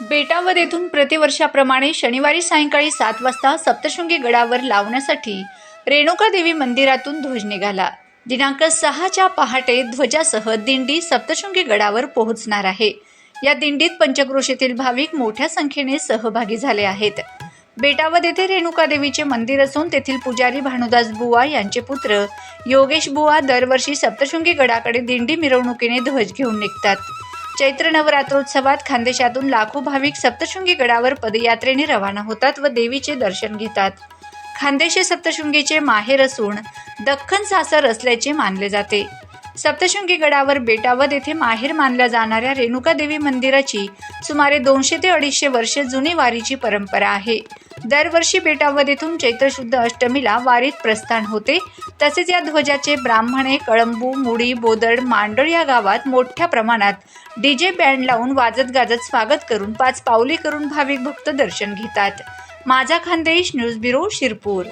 बेटावर येथून प्रतिवर्षाप्रमाणे शनिवारी सायंकाळी सात वाजता सप्तशृंगी गडावर लावण्यासाठी रेणुका देवी मंदिरातून ध्वज निघाला. दिनांक सहाच्या पहाटे ध्वजासह दिंडी सप्तशृंगी गडावर पोहोचणार आहे. या दिंडीत पंचक्रोशीतील भाविक मोठ्या संख्येने सहभागी झाले आहेत. बेटावद येथे रेणुका देवीचे मंदिर असून तेथील पुजारी भानुदास बुवा यांचे पुत्र योगेश बुवा दरवर्षी सप्तशृंगी गडाकडे दिंडी मिरवणुकीने ध्वज घेऊन निघतात. चैत्र नवरात्रोत्सवात खानदेशातून लाखो भाविक सप्तशृंगी गडावर पदयात्रेने रवाना होतात व देवीचे दर्शन घेतात. खानदेशी सप्तशृंगीचे माहेर असून दख्खन सासर असल्याचे मानले जाते. सप्तशृंगी गडावर बेटावद येथे माहेर मानल्या जाणाऱ्या रेणुका देवी मंदिराची सुमारे दोनशे ते अडीचशे वर्षे जुनी वारीची परंपरा आहे. दरवर्षी बेटावद येथून चैत्रशुद्ध अष्टमीला वारीत प्रस्थान होते. तसेच या ध्वजाचे ब्राह्मणे कळंबू मुडी बोदड मांडळ या गावात मोठ्या प्रमाणात डीजे बँड लावून वाजत गाजत स्वागत करून पाच पावली करून भाविक भक्त दर्शन घेतात. माझा खानदेश न्यूज ब्युरो शिरपूर.